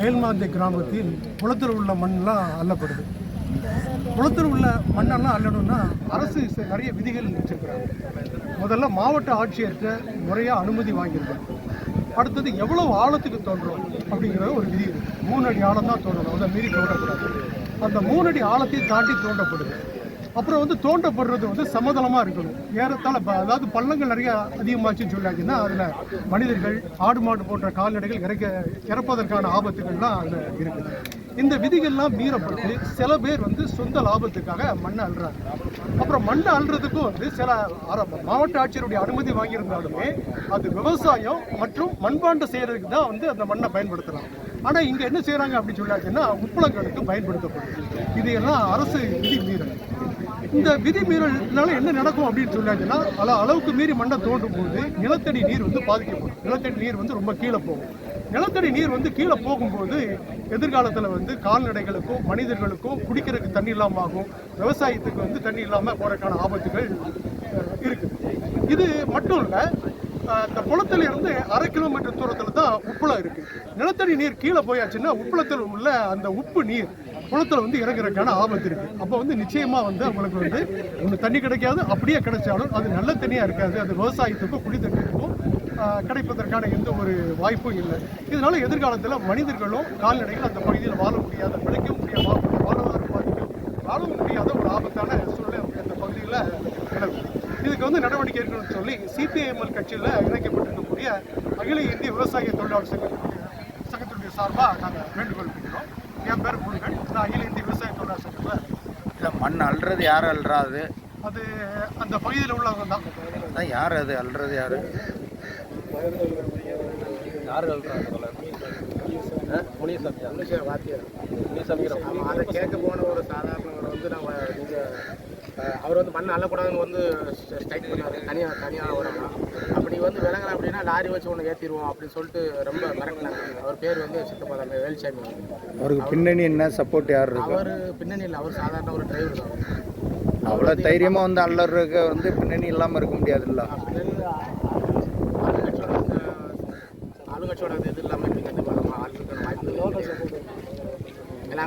மேல்மாந்தை கிராமத்தில் குளத்தில் உள்ள மண்ணெலாம் அள்ளப்படுது குளத்தில் உள்ள மண்ணெல்லாம் அள்ளணும்னா அரசு நிறைய விதிகள் வச்சுருக்கிறாங்க. முதல்ல மாவட்ட ஆட்சியர்கிட்ட முறையாக அனுமதி வாங்கியிருக்காங்க அடுத்தது எவ்வளோ ஆழத்துக்கு தோன்றோம் அப்படிங்கிற ஒரு விதி இருக்கு. மூணு அடி ஆழம் தான் தோன்றணும். அதை மீறி தோண்டக்கூடாது அந்த மூணு அடி ஆழத்தை தாண்டி தோண்டப்படுது. அப்புறம் வந்து தோண்டப்படுறது வந்து சமதளமாக இருக்கணும். ஏறத்தாழ அதாவது பள்ளங்கள் நிறைய அதிகமாச்சுன்னு சொல்லாச்சுன்னா அதில் மனிதர்கள் ஆடு மாடு போன்ற கால்நடைகள் இறக்க இறப்பதற்கான ஆபத்துகள்லாம் அதில் இருக்குது. இந்த விதிகள்லாம் மீறப்பட்டு சில பேர் வந்து சொந்த லாபத்துக்காக மண்ணை அள்ளுறாங்க. அப்புறம் மண்ணை அள்ளுறதுக்கும் வந்து சில அர- மாவட்ட ஆட்சியருடைய அனுமதி வாங்கியிருந்தாலுமே அது விவசாயம் மற்றும் மண்பாண்டம் செய்யறதுக்கு தான் வந்து அந்த மண்ணை பயன்படுத்துகிறாங்க ஆனால் இங்கே என்ன செய்கிறாங்க அப்படின்னு சொல்லாச்சுன்னா உப்பளங்களுக்கு பயன்படுத்தப்படுது. இது எல்லாம் அரசு விதி மீறல். இந்த விதி மீறல்னால என்ன நடக்கும் அப்படின்னு சொன்னாச்சுன்னா அள அளவுக்கு மீறி மண்ணை தோண்டும் போது நிலத்தடி நீர் வந்து பாதிக்கப்படும். நிலத்தடி நீர் வந்து ரொம்ப கீழே போகும். நிலத்தடி நீர் வந்து கீழே போகும்போது எதிர்காலத்தில் வந்து கால்நடைகளுக்கும் மனிதர்களுக்கும் குடிக்கிறதுக்கு தண்ணி இல்லாமல் ஆகும். விவசாயத்துக்கு வந்து தண்ணி இல்லாமல் போகிறதுக்கான ஆபத்துகள் இருக்குது. இது மட்டும் இல்லை அந்த குளத்துல இருந்து அரை கிலோமீட்டர் தூரத்தில் தான் உப்புளம் இருக்கு. நிலத்தடி நீர் கீழே போயாச்சுன்னா உப்புளத்தில் உள்ள அந்த உப்பு நீர் குளத்துல வந்து இறங்குறதுக்கான ஆபத்து இருக்கு. அப்போ வந்து நிச்சயமா வந்து அவங்களுக்கு வந்து ஒன்று தண்ணி கிடைக்காது அப்படியே கிடைச்சாலும் அது நல்ல தண்ணியா இருக்காது. அது விவசாயத்துக்கும் குடி தண்ணிக்கும் கிடைப்பதற்கான எந்த ஒரு வாய்ப்பும் இல்லை. இதனால எதிர்காலத்தில் மனிதர்களும் கால்நடைகள் அந்த பகுதியில் வாழ முடியாத பிழைக்க முடியாத வாழ்வாதாரம் பாதிக்கும் வாழவும் முடியாத ஒரு ஆபத்தான சூழ்நிலை அந்த பகுதியில் வந்து நடவடிக்கை எடுக்கணும்னு சொல்லி சிபிஐஎம்எல் கட்சியில் இணைக்கப்பட்டிருக்கக்கூடிய அகில இந்திய விவசாய தொழிலாளர் சங்க சங்கத்தினுடைய சார்பாக நாங்கள் வேண்டுகோள் விடுக்கிறோம். என் பேர் முருகன். நான் அகில இந்திய விவசாய தொழிலாளர் சங்கத்தில் இல்லை மண் அள்ளுறது யார் அள்ளுறாது அது அந்த பகுதியில் உள்ளவங்க தான். அதான் யார் அது? அள்ளுறது யார்? ஆமாம் அதை கேட்க போன ஒரு சாதாரணவர் வந்து நம்ம இங்கே அவர் வந்து மண் அள்ளக்கூடாதுன்னு வந்து ஸ்ட்ரைக் பண்ணாரு தனியாக தனியாக விடலாம் அப்படி வந்து விலங்கலாம் அப்படின்னா லாரி வச்சு ஒன்று ஏற்றிடுவோம் அப்படின்னு சொல்லிட்டு ரொம்ப மிரட்டினாங்க அவர் பேர் வந்து சித்தப்பா தான் வேல்சாமி அவருக்கு பின்னணி என்ன சப்போர்ட் யார் அவர் பின்னணியில் அவர் சாதாரண ஒரு டிரைவர் தான் அவ்வளோ தைரியமாக வந்து அள்ளறதுக்கு வந்து பின்னணி இல்லாமல் இருக்க முடியாதுல்ல பின்னணி ஆளுங்கட்சியோட ஆளுங்கட்சியோட இது இல்லாமல்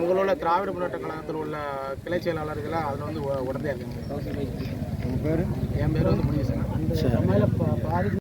அங்கே உள்ள திராவிட முன்னேற்ற கழகத்தில் உள்ள கிளை செயலாளர்கள் அதில் வந்து உ- உடந்தையா இருக்காங்க. என் பேர் வந்து முனியசன்